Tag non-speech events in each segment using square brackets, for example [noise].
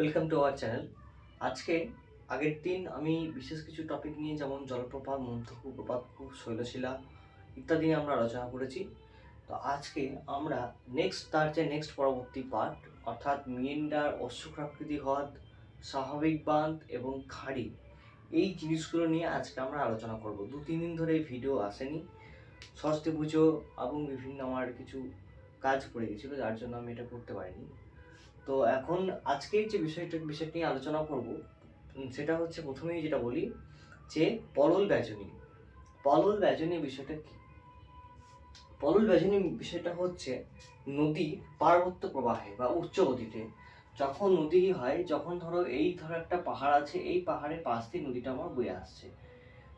Welcome to our channel আজকে আগের দিন আমি বিশেষ কিছু টপিক নিয়ে, যেমন জলপ্রপাত মন্থকূপ প্রপাতকূপ শৈলশিলা ইত্যাদি নিয়ে আমরা আলোচনা করেছি। তো আজকে আমরা নেক্সট তার যে নেক্সট পরবর্তী পার্ট অর্থাৎ মিয়েন্ডার অশ্বক্রাকৃতি হ্রদ, স্বাভাবিক বাঁধ এবং খাড়ি, এই জিনিসগুলো নিয়ে আজকে আমরা আলোচনা করব। দু, তিন দিন ধরে ভিডিও আসেনি। সরস্বতী পুজো এবং বিভিন্ন আমার কিছু কাজ পড়ে গেছিল, যার জন্য আমি এটা করতে পারিনি। তো এখন আজকে যে বিষয়টা, বিষয়টি নিয়ে আলোচনা করব সেটা হচ্ছে প্রথমেই যেটা বলি যে পলল ব্যাজনী। পলল ব্যাজনী বিষয়টা কি? পলল ব্যাজনী বিষয়টা হচ্ছে নদী পার্বত্য প্রবাহে বা উচ্চ গতিতে। যখন নদী হয়, যখন ধরো এই ধরো একটা পাহাড় আছে, এই পাহাড়ের পাশ দিয়ে নদীটা আমার বয়ে আসছে।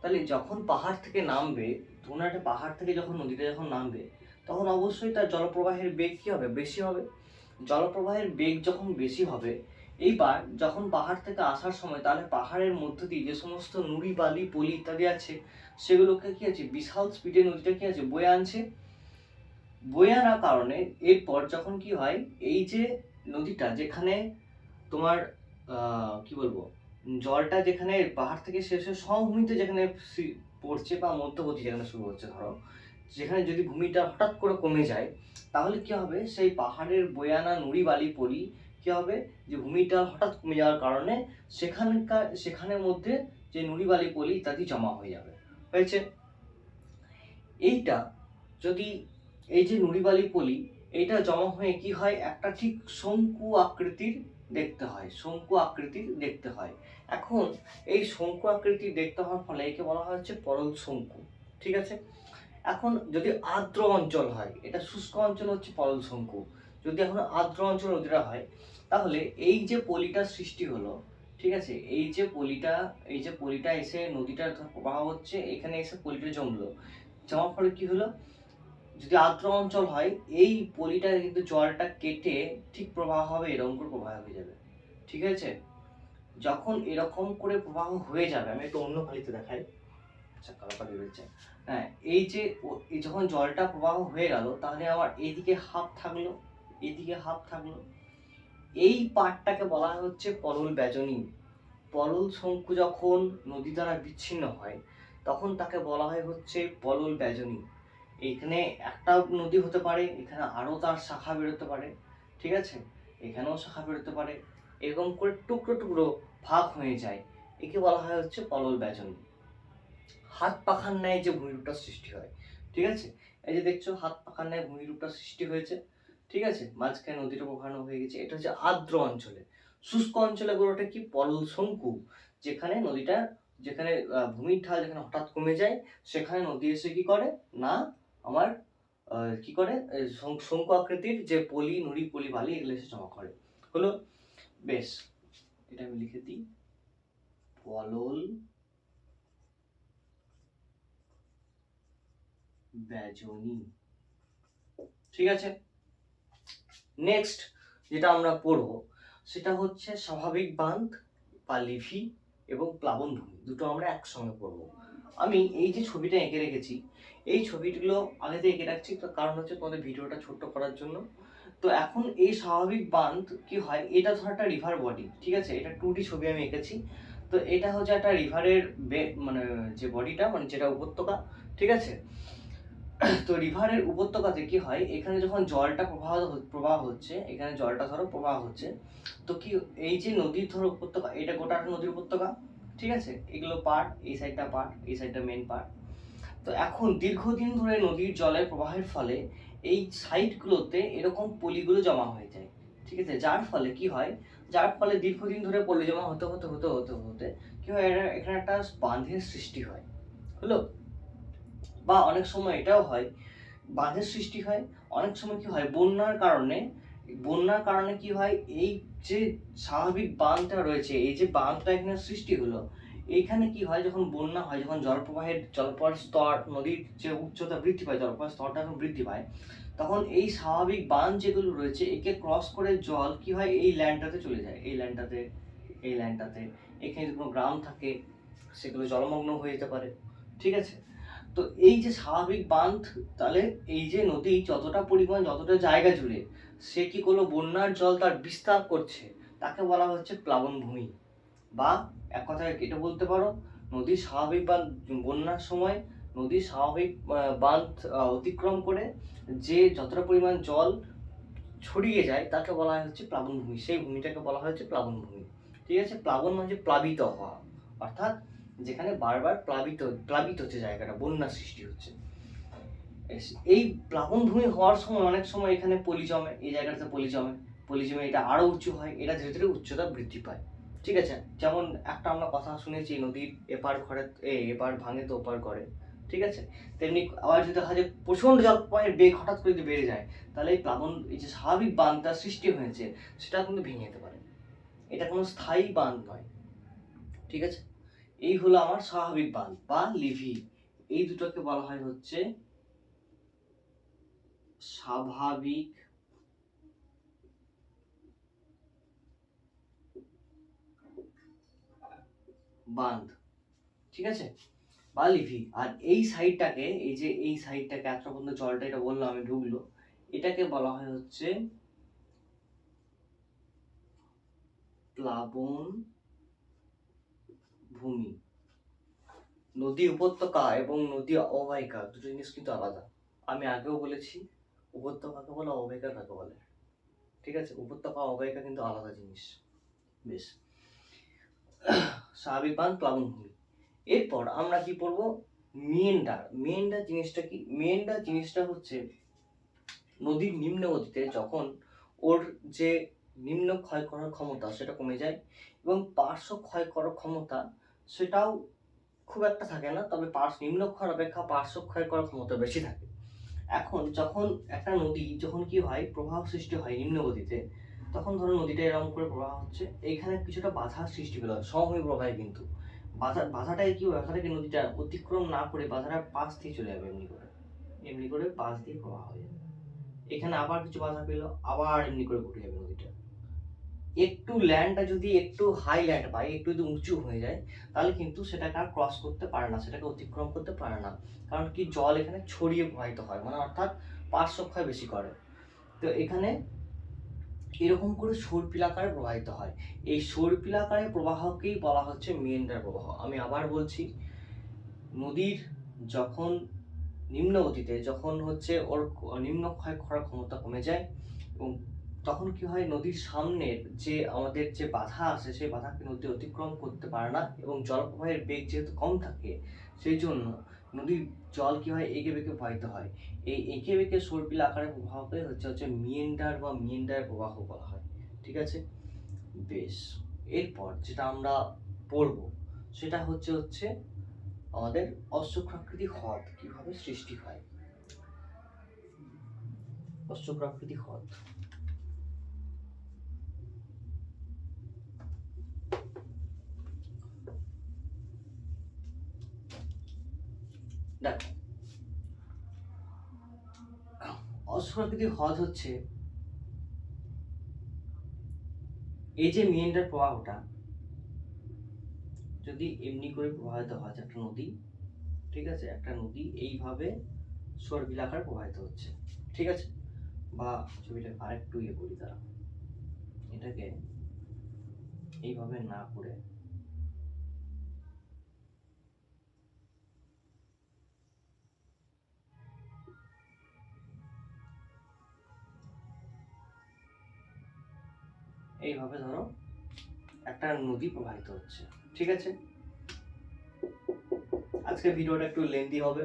তাহলে যখন পাহাড় থেকে নামবে, কোনো একটা পাহাড় থেকে যখন নদীটা যখন নামবে, তখন অবশ্যই তার জলপ্রবাহের বেগ কি হবে? বেশি হবে। জলপ্রবাহের বেগ যখন বেশি হবে, এইবার যখন পাহাড় থেকে আসার সময়, তাহলে পাহাড়ের মধ্য দিয়ে যে সমস্ত নুড়ি, বালি, পলি ইত্যাদি আছে, সেগুলোকে কি আছে, বিশাল স্পিডে নদীটা কি আছে, বয়ে আনছে? বয়ে আনার কারণে এরপর যখন কি হয়, এই যে নদীটা যেখানে তোমার কি বলব, জলটা যেখানে পাহাড় থেকে শেষে সমভূমিতে যেখানে পড়ছে বা মধ্যবর্তী যেখানে শুরু হচ্ছে, ধরো যেখানে যদি ভূমিটা হঠাৎ করে কমে যায়, তাহলে কি হবে? সেই পাহাড়ের বয়ানা নুড়ি বালি পলি কি হবে? যে ভূমিটা হঠাৎ কমে যাওয়ার কারণে সেখানকার সেখানের মধ্যে যে নুড়ি বালি পলি, ইত্যাদি জমা হয়ে যাবে। হয়েছে? এইটা যদি এই যে নুড়ি বালি পলি, এইটা জমা হয়ে কি হয়? একটা ঠিক শঙ্কু আকৃতির দেখতে হয়। শঙ্কু আকৃতির দেখতে হয়। এখন এই শঙ্কু আকৃতির দেখতে হওয়ার ফলে একে বলা হচ্ছে পরল শঙ্কু। ঠিক আছে? এখন যদি আর্দ্র অঞ্চল হয়, এটা শুষ্ক অঞ্চল হচ্ছে পলল শঙ্কু, যদি এখন আর্দ্র অঞ্চল নদীটা হয়, তাহলে এই যে পলিটার সৃষ্টি হলো, ঠিক আছে, এই যে পলিটা, এই যে পলিটা এসে নদীটার প্রবাহ হচ্ছে, এখানে এসে পলিটা জমলো, জমার ফলে কি হলো? যদি আর্দ্র অঞ্চল হয়, এই পলিটা কিন্তু জলটা কেটে ঠিক প্রবাহ হবে, এরকম করে প্রবাহ হয়ে যাবে, ঠিক আছে? যখন এরকম করে প্রবাহ হয়ে যাবে, আমি একটু অন্য পালিতে দেখাই। আচ্ছা কালো কালি রয়েছে। হ্যাঁ এই যে যখন জলটা প্রবাহ হয়ে গেল, তাহলে আমার এইদিকে হাফ থাকল, এইদিকে হাফ থাকল। এই পার্টটাকে বলা হচ্ছে পলল ব্যাজনী। পলল শঙ্কু যখন নদী দ্বারা বিচ্ছিন্ন হয়, তখন তাকে বলা হয় হচ্ছে পলল ব্যাজনী। এখানে একটা নদী হতে পারে, এখানে আরও তার শাখা বেরোতে পারে, ঠিক আছে? এখানেও শাখা বেরোতে পারে। এরকম করে টুকরো টুকরো ভাগ হয়ে যায়। একে বলা হয় হচ্ছে পলল ব্যাজনী। হাত পাখার ন্যায় যে ভূমিরূপটা সৃষ্টি হয়, ঠিক আছে? এই যে দেখছ, হাত পাখার ন্যায় ভূমিরূপটা সৃষ্টি হয়েছে, ঠিক আছে? মাঝখানে নদীটা প্রবাহানো হয়ে গেছে, এটা হচ্ছে আর্দ্র অঞ্চলে। শুষ্ক অঞ্চলে গড়োটা কি? পলল শঙ্কু, যেখানে নদীটা, যেখানে ভূমির ঢাল যেখানে হঠাৎ কমে যায়, সেখানে নদী এসে কি করে? না, আমার কি করে? শঙ্কু আকৃতির যে পলি, নুড়ি, পলি, বালি, এগুলো এসে জমা করে। হলো? বেশ, এটা আমি লিখে দিই। পলল ব্যাজনী। ঠিক আছে? নেক্সট যেটা আমরা পড়ব, সেটা হচ্ছে স্বাভাবিক বাঁধ বা লিভি এবং প্লাবন ভূমি দুটো আমরা একসঙ্গে পড়ব। আমি এই যে ছবিটা এঁকে রেখেছি, এই ছবিগুলো আগে থেকে এঁকে রাখছি, তার কারণ হচ্ছে তোমাদের ভিডিওটা ছোট্ট করার জন্য। তো এখন এই স্বাভাবিক বাঁধ কি হয়, এটা ধর একটা রিভার বডি ঠিক আছে? এটা টু ডি ছবি আমি এঁকেছি। তো এটা হচ্ছে একটা রিভারের মানে যে বডিটা মানে যেটা উপত্যকা, ঠিক আছে? তো রিভারের উপত্যকাতে কি হয়, এখানে যখন জলটা প্রবাহ প্রবাহ হচ্ছে, এখানে জলটা ধরো প্রবাহ হচ্ছে, তো কি এই যে নদীর ধরো উপত্যকা, এটা গোটা নদীর উপত্যকা? ঠিক আছে? এগুলো পার্ট এই সাইডটা পার্ট এই সাইডটা মেন পার্ট তো এখন দীর্ঘদিন ধরে নদীর জলের প্রবাহের ফলে এই সাইডগুলোতে এরকম পলিগুলো জমা হয়ে যায়। ঠিক আছে? যার ফলে কি হয়? যার ফলে দীর্ঘদিন ধরে পলি জমা হতে হতে হতে হতে হতে কি হয়? এখানে একটা বাঁধের সৃষ্টি হয়। হলো? বা অনেক সময় এটাও হয়, বাঁধের সৃষ্টি হয়, অনেক সময় কি হয়, বন্যার কারণে বন্যার কারণে কি হয়, এই যে স্বাভাবিক বাঁধটা রয়েছে, এই যে বাঁধটা এখানে সৃষ্টি হলো এইখানে কি হয়, যখন বন্যা হয়, যখন জলপ্রবাহের জলপ্রবাহের স্তর, নদীর যে উচ্চতা বৃদ্ধি পায় জলপ্রবাহের স্তরটা যখন বৃদ্ধি পায়, তখন এই স্বাভাবিক বাঁধ যেগুলো রয়েছে, একে ক্রস করে জল কি হয়, এই ল্যান্ডটাতে চলে যায়, এই ল্যান্ডটাতে এই ল্যান্ডটাতে এখানে যদি কোনো গ্রাম থাকে, সেগুলো জলমগ্ন হয়ে যেতে পারে, ঠিক আছে? তো এই যে স্বাভাবিক বাঁধ, তাহলে এই যে নদী যতটা পরিমাণ, যতটা জায়গা জুড়ে, সে কি করল বন্যার জল তার বিস্তার করছে? তাকে বলা হচ্ছে প্লাবনভূমি বা এক কথায় এটা বলতে পারো নদীর স্বাভাবিক বাঁধ, বন্যার সময় নদীর স্বাভাবিক বাঁধ অতিক্রম করে যে যতটা পরিমাণ জল ছড়িয়ে যায়, তাকে বলা হচ্ছে প্লাবনভূমি সেই ভূমিটাকে বলা হচ্ছে প্লাবনভূমি ঠিক আছে? প্লাবন মানে প্লাবিত হওয়া। অর্থাৎ যেখানে বারবার প্লাবিত প্লাবিত হচ্ছে জায়গাটা, বন্যা সৃষ্টি হচ্ছে। এই প্লাবনভূমি হওয়ার সময় অনেক সময় এখানে পলি জমে এই জায়গাটাতে পলি জমে পলি জমে এটা আরও উঁচু হয়, এটা ধীরে ধীরে উচ্চতা বৃদ্ধি পায়। ঠিক আছে? যেমন একটা আমরা কথা শুনেছি, নদীর এপার ঘরে এপার ভাঙে তো ওপার করে ঠিক আছে? তেমনি আবার যদি দেখা যায় প্রচণ্ড জল প্রবাহের বেগ হঠাৎ করে যদি বেড়ে যায়, তাহলে এই প্লাবন, এই যে স্বাভাবিক বাঁধটা সৃষ্টি হয়েছে, সেটা কিন্তু ভেঙে যেতে পারে। এটা কোনো স্থায়ী বাঁধ নয়। ঠিক আছে? এই হলো আমার স্বাভাবিক বাঁধ বা লিভি। এই দুটোকে বলা হয় হচ্ছে স্বাভাবিক বাঁধ ঠিক আছে? বা লিভি। আর এই সাইডটাকে, এই যে এই সাইডটাকে এতটা পর্যন্ত জলটা এটা বললাম আমি ঢুকলো। এটাকে বলা হয় হচ্ছে প্লাবন ভূমি। নদী উপত্যকা এবং নদী অববাহিকা দুটো জিনিস কিন্তু আলাদা। আমি আগেও বলেছি, উপত্যকাকে বলে অববাহিকা কাকে বলে। ঠিক আছে? উপত্যকা, অববাহিকা কিন্তু আলাদা জিনিস। বেশ। স্বাভাবিক বাঁধ প্লাবনভূমি এরপর আমরা কি পড়ব? মিয়েন্ডার মিয়েন্ডার জিনিসটা কি? মিয়েন্ডার জিনিসটা হচ্ছে নদীর নিম্ন গতিতে যখন ওর যে নিম্ন ক্ষয় করার ক্ষমতা সেটা কমে যায় এবং পার্শ্ব ক্ষয় করার ক্ষমতা সেটাও খুব একটা থাকে না, তবে পার্শ্ব নিম্ন ক্ষয় অপেক্ষা পার্শ্ব ক্ষয় করার ক্ষমতা বেশি থাকে। এখন যখন একটা নদী যখন কি হয়, প্রবাহ সৃষ্টি হয় নিম্ন গতিতে, তখন ধরো নদীটা এরকম করে প্রবাহ হচ্ছে, এইখানে কিছুটা বাধার সৃষ্টি হলো সমভূমি প্রবাহে কিন্তু। বাধা, বাধাটাই কি বাধাটাকে নদীটা অতিক্রম না করে বাধাটা পাশ দিয়ে চলে যাবে এমনি করে। এমনি করে পাশ দিয়ে প্রবাহ হয়ে যাবে। এখানে আবার কিছু বাধা পেল, আবার এমনি করে ঘুরে যাবে নদীটা। একটু ল্যান্ডটা যদি একটু হাই ল্যান্ড পায় একটু যদি উঁচু হয়ে যায়, তাহলে কিন্তু সেটাকে আর ক্রস করতে পারে না, সেটাকে অতিক্রম করতে পারে না। কারণ কি জল এখানে ছড়িয়ে প্রবাহিত হয় মানে অর্থাৎ পার্শ্বক্ষয় বেশি করে। তো এখানে এরকম করে সর্পিলাকারে প্রবাহিত হয়। এই সর্পিলাকারে প্রবাহকেই বলা হচ্ছে মেন্ডার প্রবাহ। আমি আবার বলছি, নদীর যখন নিম্ন গতিতে যখন হচ্ছে ওর নিম্ন ক্ষয় করার ক্ষমতা কমে যায় এবং তখন কি হয় নদীর সামনের যে আমাদের যে বাধা আছে, সেই বাধাকে নদী অতিক্রম করতে পারে না এবং জলপ্রবাহের বেগ যেহেতু কম থাকে, সেই জন্য নদীর জল কি হয় এঁকে বেঁকে প্রবাহিত হয়। এই এঁকে বেঁকে সর্পিল আকারে প্রবাহকে হচ্ছে হচ্ছে মিয়েন্ডার বা মিয়েন্ডার প্রবাহ বলা হয়। ঠিক আছে? বেশ। এরপর যেটা আমরা পড়ব, সেটা হচ্ছে হচ্ছে আমাদের অশ্বক্রাকৃতি হ্রদ কীভাবে সৃষ্টি হয়। অশ্বক্রাকৃতি হ্রদ। দেখো। অশ্বপ্রাকৃতি হ্রদ হচ্ছে, এই যে মিয়েন্ডার প্রবাহটা, যদি এমনি করে প্রবাহিত হয় একটা নদী, ঠিক আছে, একটা নদী এইভাবে সর্বিলাকার প্রবাহিত হচ্ছে, ঠিক আছে? বা ছবিটাকে আরেকটু ইয়ে করি তারা এটাকে এইভাবে না করে এইভাবে ধরো একটা নদী প্রবাহিত হচ্ছে, ঠিক আছে? আজকে ভিডিওটা একটু লেন্দি হবে,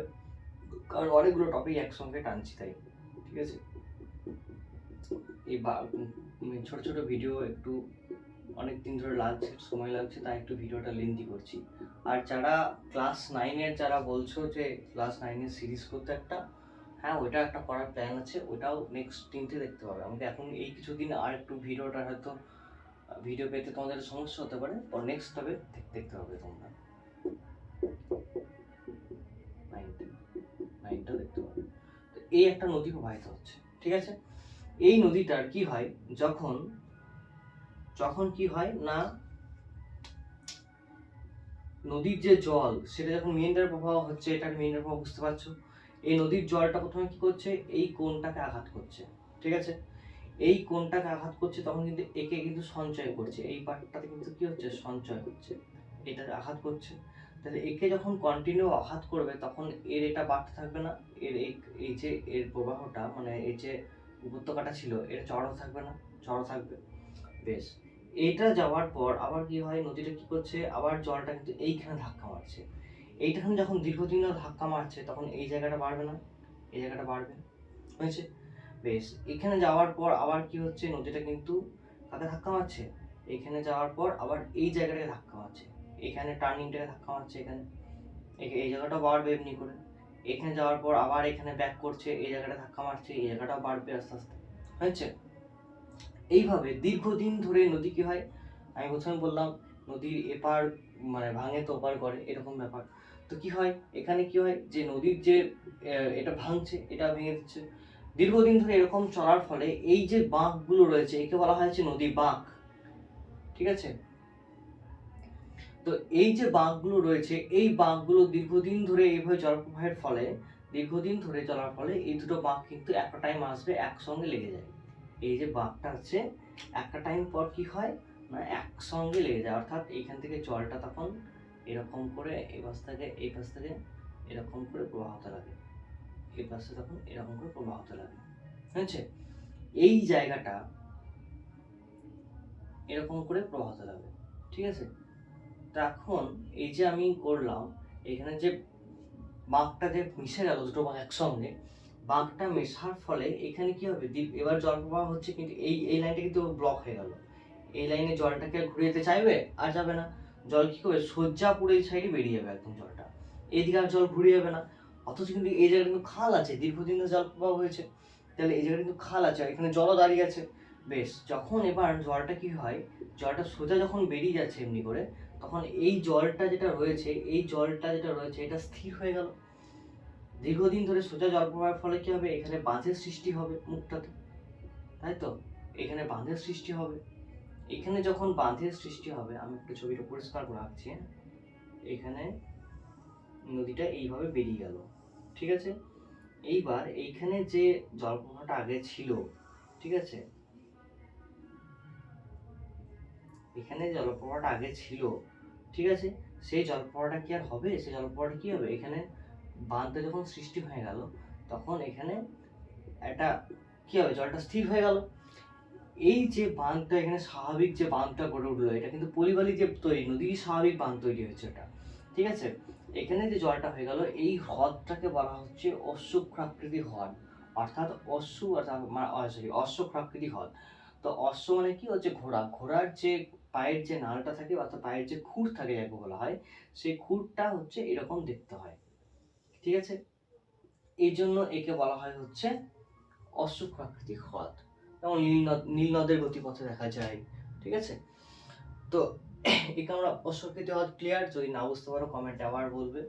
কারণ অনেকগুলো টপিক একসঙ্গে টানছি তাই, ঠিক আছে? এই ছোট ছোট ভিডিও একটু অনেক দিন ধরে লাগছে, সময় লাগছে, তাই একটু ভিডিওটা লেন্দি করছি। আর যারা ক্লাস নাইনের যারা বলছো যে ক্লাস নাইনের সিরিজ করতে একটা হ্যাঁ ওইটা একটা করার প্ল্যান আছে ওটাও নেক্সট দিনতে দেখতে পাবে আমাকে এখন এই কিছুদিন আর একটু ভিডিওটা হয়তো ভিডিও পেতে তোমাদের সমস্যা হতে পারে পর নেক্সট তবে দেখতে হবে তোমরা। তো এই একটা নদী প্রবাহিত হচ্ছে, ঠিক আছে? এই নদীটার কি হয়, যখন যখন কি হয় না, নদীর যে জল, সেটা যখন মেন্ডার প্রবাহ হচ্ছে এটা মেন্ডার প্রবাহ বুঝতে পারছ? এই নদীর জলটা প্রথমে কি করছে? এই কোণটাকে আঘাত করছে। ঠিক আছে? এই কোনটাকে আঘাত করছে, তখন কিন্তু একে কিন্তু সঞ্চয় করছে। এই পার্টটাতে কিন্তু কি হচ্ছে? সঞ্চয় হচ্ছে। এটাতে আঘাত করছে। তাহলে একে যখন কন্টিনিউ আঘাত করবে, তখন এর এটা বাড়তে থাকবে না। এর এই এই যে এর প্রবাহটা মানে এই যে উপত্যকাটা ছিল, এর চড়াও থাকবে না। চড়াও থাকবে। বেশ। এটা যাওয়ার পর আবার কি হয়? নদীটা কি করছে? আবার জলটা কিন্তু এইখানে ধাক্কা মারছে। এইটাখানে যখন দীর্ঘদিন ধাক্কা মারছে, তখন এই জায়গাটা বাড়বে না? এই জায়গাটা বাড়বে? হয়েছে? বেশ, এখানে যাওয়ার পর আবার কি হচ্ছে? নদীটা কিন্তু কাকে ধাক্কা মারছে। এখানে যাওয়ার পর আবার এই জায়গাটাকে ধাক্কা মারছে। এখানে টার্নিংটাকে ধাক্কা মারছে এখানে। এই জায়গাটা বাড়বে এমনি করে। এখানে যাওয়ার পর আবার এখানে ব্যাক করছে, এই জায়গাটা ধাক্কা মারছে, এই জায়গাটা বাড়বে আস্তে আস্তে। হয়েছে? এইভাবে দীর্ঘদিন ধরে নদী কি হয়? আমি প্রথমে বললাম, নদীর এপার মানে ভাঙে তো ওপার করে এরকম ব্যাপার। তো কি হয়? এখানে কি হয়? যে নদীর যে এটা ভাঙছে, এটা ভেঙে দিচ্ছে। দীর্ঘদিন ধরে এরকম চলার ফলে এই যে বাঁকগুলো রয়েছে, একে বলা হয়েছে নদী বাঁক। ঠিক আছে? তো এই যে বাঁকগুলো রয়েছে, এই বাঁকগুলো দীর্ঘদিন ধরে এইভাবে জলপ্রবাহের ফলে, দীর্ঘদিন ধরে চলার ফলে এই দুটো বাঁক কিন্তু একটা টাইম আসবে একসঙ্গে লেগে যায়। এই যে বাঁকটা আছে, একটা টাইম পর কি হয়? না একসঙ্গে লেগে যায়। অর্থাৎ এইখান থেকে জলটা তখন এরকম করে এই পাশ থেকে, এই পাশ থেকে এরকম করে প্রবাহ হতে লাগে। এই পাশে তখন এরকম করে প্রবাহ হতে লাগে। হয়েছে? এই জায়গাটা এরকম করে প্রবাহ হতে লাগে। ঠিক আছে? তো এখন এই যে আমি করলাম, এখানে যে বাঁকটা যে মিশে গেল দুটো বাঁক একসঙ্গে, বাঁকটা মেশার ফলে এখানে কি হবে? দ্বীপ এবার জল প্রবাহ হচ্ছে কিন্তু এই এই লাইনটা কিন্তু ব্লক হয়ে গেল। এই লাইনে জলটাকে আর ঘুরে যেতে চাইবে? আর যাবে না। জল কি করবে সজ্জাপুর এই সাইডে বেরিয়ে যাবে একদম জলটা। এইদিকে আর জল ঘুরে যাবে না। অথচ কিন্তু এই জায়গায় কিন্তু খাল আছে। দীর্ঘদিন ধরে জল প্রবাহ হয়েছে। তাহলে এই জায়গায় কিন্তু খাল আছে। এখানে জলও দাঁড়িয়ে আছে। বেশ, যখন এবার জলটা কি হয়, জলটা সোজা যখন বেরিয়ে যাচ্ছে এমনি করে, তখন এই জলটা যেটা রয়েছে, এই জলটা যেটা রয়েছে, এটা স্থির হয়ে গেল। দীর্ঘদিন ধরে সোজা জল প্রবাহের ফলে কি হবে? এখানে বাঁধের সৃষ্টি হবে মুখটাতে। তাই তো? এখানে বাঁধের সৃষ্টি হবে। এখানে যখন বাঁধের সৃষ্টি হবে, আমি একটু ছবিটা পরিষ্কার করে রাখছি? এখানে নদীটা এইভাবে বেরিয়ে গেল, ঠিক আছে? এইবার এইখানে যে জলপ্রবাহটা আগে ছিল, ঠিক আছে? এখানে জলপ্রবাহটা আগে ছিল, ঠিক আছে? সেই জলপ্রবাহটা কি আর হবে? সেই জলপ্রবাহটা কি হবে? এখানে বাঁধটা যখন সৃষ্টি হয়ে গেল, তখন এখানে একটা কি হবে? জলটা স্থির হয়ে গেল। এই যে বাঁধটা, এখানে স্বাভাবিক যে বাঁধটা গড়ে উঠল, এটা কিন্তু পলিবালি যে তৈরি নদী স্বাভাবিক বাঁধ তৈরি হয়েছে এটা ঠিক আছে? এখানে যে জলটা হয়ে গেল, এই হ্রদটাকে বলা হচ্ছে অশ্বক্ষাকৃতি হ্রদ। অর্থাৎ অশ্ব, অর্থাৎ সরি অশ্বক্ষাকৃতি হ্রদ। তো অশ্ব মানে কি? হচ্ছে ঘোড়া। ঘোড়ার যে পায়ের যে নালটা থাকে অর্থাৎ পায়ের যে খুর থাকে, যাকে বলা হয়, সেই খুরটা হচ্ছে এরকম দেখতে হয়। ঠিক আছে? এই জন্য একে বলা হয় হচ্ছে অশ্বক্ষাকৃতি হ্রদ। যেমন নীল নদ, নীল নদের গতিপথে দেখা যায়, ঠিক আছে? তো [coughs] একে আমরা অশ্বকৃতি হ্রদ ক্লিয়ার যদি না বুঝতে পারো কমেন্ট আবার বলবে।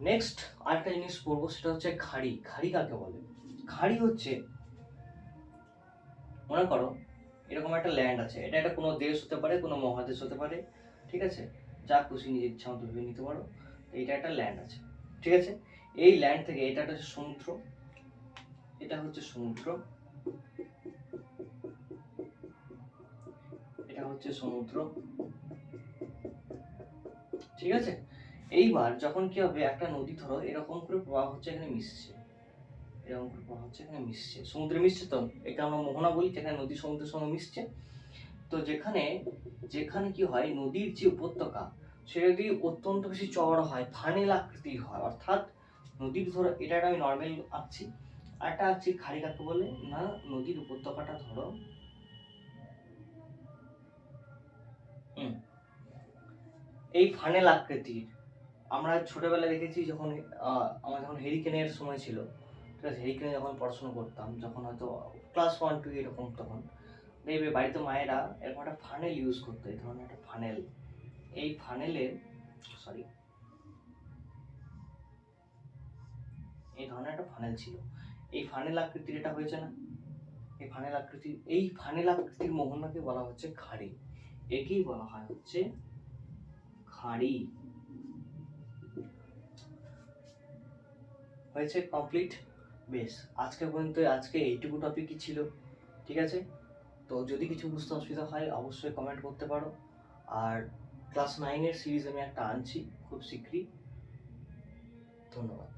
নেক্সট আরেকটা জিনিস পড়ব, সেটা হচ্ছে খাড়ি। খাড়ি কাকে বলে? খাড়ি হচ্ছে, মনে করো, এরকম একটা ল্যান্ড আছে। এটা একটা কোনো দেশ হতে পারে, কোনো মহাদেশ হতে পারে, ঠিক আছে? যা খুশি নিজের ইচ্ছা মতো ভেবে নিতে পারো, এইটা একটা ল্যান্ড আছে, ঠিক আছে? এই ল্যান্ড থেকে এটা একটা হচ্ছে সমুদ্র, এটা হচ্ছে সমুদ্র। হচ্ছে সমুদ্র। ঠিক আছে? এইবার যখন কি হবে, একটা নদী ধরো, এরকম করে প্রবাহ হচ্ছে এখানে মিশছে। এরকম করে প্রবাহ হচ্ছে এখানে মিশছে। সমুদ্রে মিশছে তো? এটা আমরা মোহনা বলি, যেখানে নদী সমুদ্রের সঙ্গে মিশছে। তো যেখানে যেখানে কি হয়, নদীর যে উপত্যকা, সেটা যদি অত্যন্ত বেশি চওড়া হয়, ফানেল আকৃতির হয়, অর্থাৎ নদীর ধরো, এটা আমি নর্মাল আঁকছি। আর একটা আঁকছি খাড়ি কাকে বলে। না, নদীর উপত্যকাটা ধরো এই ফানেল আকৃতির, আমরা ছোটবেলায় দেখেছি যখন আমার যখন হেরিকেনের সময় ছিল, ঠিক আছে হেরিকেনে যখন পড়াশোনা করতাম, যখন হয়তো ক্লাস ওয়ান টু এরকম তখন, দেখবে বাড়িতে মায়েরা এরকম একটা ফানেল ইউজ করতো, এই ধরনের একটা ফানেল এই ফানেলে সরি এই ধরনের একটা ফানেল ছিল। এই ফানেল আকৃতির এটা হয়েছে না? এই ফানেল আকৃতির, এই ফানেল আকৃতির মোহনাকে বলা হচ্ছে খাড়ি একেই বলা হয় হচ্ছে খাড়ি হয়েছে কমপ্লিট বেশ। আজকে পর্যন্ত, আজকে এইটুকু টপিকই ছিল, ঠিক আছে? তো যদি কিছু বুঝতে অসুবিধা হয়, অবশ্যই কমেন্ট করতে পারো। আর ক্লাস নাইনের সিরিজ আমি একটা আনছি, খুব শীঘ্রই ধন্যবাদ।